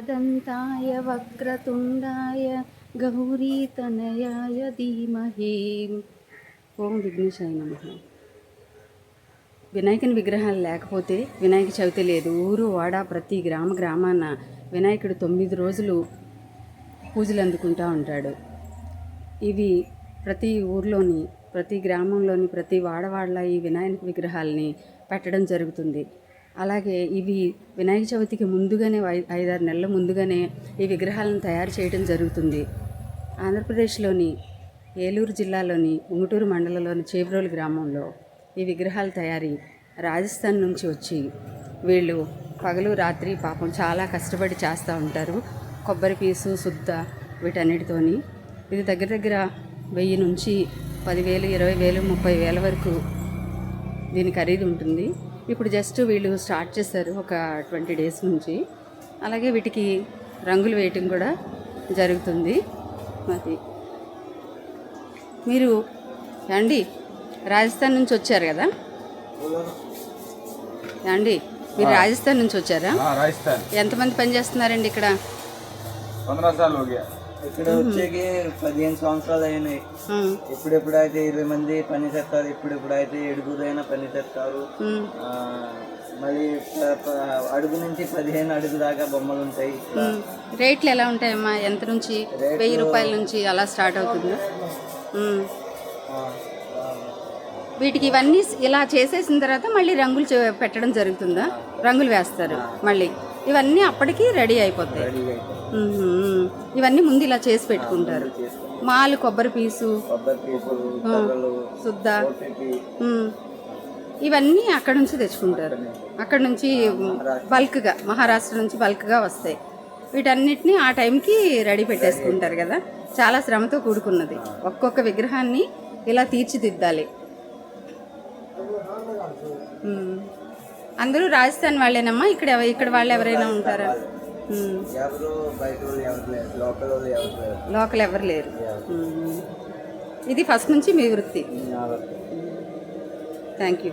दन्ताय वक्रतुण्डाय गौरीतनयाय धीमहि ఓం విఘ్నేశాయ నమ వినాయకుని విగ్రహాలు లేకపోతే వినాయక చవితి లేదు ఊరు వాడ ప్రతి గ్రామ గ్రామాన వినాయకుడు తొమ్మిది రోజులు పూజలు అందుకుంటూ ఉంటాడు ఇవి ప్రతి ఊర్లోని ప్రతి గ్రామంలోని ప్రతి వాడవాడల ఈ వినాయక విగ్రహాలని పెట్టడం జరుగుతుంది అలాగే ఇవి వినాయక చవితికి ముందుగానే ఐదారు నెలల ముందుగానే ఈ విగ్రహాలను తయారు చేయడం జరుగుతుంది. ఆంధ్రప్రదేశ్లోని ఏలూరు జిల్లాలోని ఉంగుటూరు మండలంలోని చేబ్రోలు గ్రామంలో ఈ విగ్రహాల తయారీ రాజస్థాన్ నుంచి వచ్చి వీళ్ళు పగలు రాత్రి పాపం చాలా కష్టపడి చేస్తూ ఉంటారు. కొబ్బరి పీసు శుద్ధ వీటన్నిటితోని. ఇది దగ్గర దగ్గర వెయ్యి నుంచి పదివేలు ఇరవై వేలు ముప్పై వేల వరకు దీని ఖరీదు ఉంటుంది. ఇప్పుడు జస్ట్ వీళ్ళు స్టార్ట్ చేశారు ఒక ట్వంటీ డేస్ నుంచి. అలాగే వీటికి రంగులు వేయటం కూడా జరుగుతుంది. మాది. మీరు అండి రాజస్థాన్ నుంచి వచ్చారు కదా? అండి మీరు రాజస్థాన్ నుంచి వచ్చారా? ఎంతమంది పని చేస్తున్నారండి ఇక్కడ ఇక్కడ వచ్చేకి పదిహేను సంవత్సరాలు అయినాయి. ఇప్పుడెప్పుడు అయితే ఇరవై మంది పని చేస్తారు ఇప్పుడెప్పుడు అయితే ఏడుగురైనా పని చేస్తారు. మళ్ళీ అడుగు నుంచి పదిహేను అడుగు దాకా బొమ్మలు ఉంటాయి. రేట్లు ఎలా ఉంటాయమ్మా? ఎంత నుంచి? వెయ్యి రూపాయల నుంచి అలా స్టార్ట్ అవుతుంది? వీటికి ఇవన్నీ ఇలా చేసేసిన తర్వాత మళ్ళీ రంగులు పెట్టడం జరుగుతుందా? రంగులు వేస్తారు మళ్ళీ. ఇవన్నీ అప్పటికి రెడీ అయిపోతాయి. ఇవన్నీ ముందు ఇలా చేసి పెట్టుకుంటారు. మాలు కొబ్బరి పీసు. శుద్ధ. ఇవన్నీ అక్కడ నుంచి తెచ్చుకుంటారు. అక్కడ నుంచి. బల్క్గా మహారాష్ట్ర నుంచి బల్క్గా వస్తాయి. వీటన్నిటిని ఆ టైంకి రెడీ పెట్టేసుకుంటారు కదా. చాలా శ్రమతో కూడుకున్నది. ఒక్కొక్క విగ్రహాన్ని ఇలా తీర్చిదిద్దాలి. అందరూ రాజస్థాన్ వాళ్ళేనమ్మా? ఇక్కడ ఇక్కడ వాళ్ళు ఎవరైనా ఉంటారా? లోకల్ ఎవరు లేరు. ఇది ఫస్ట్ నుంచి మీ వృత్తి. Thank you.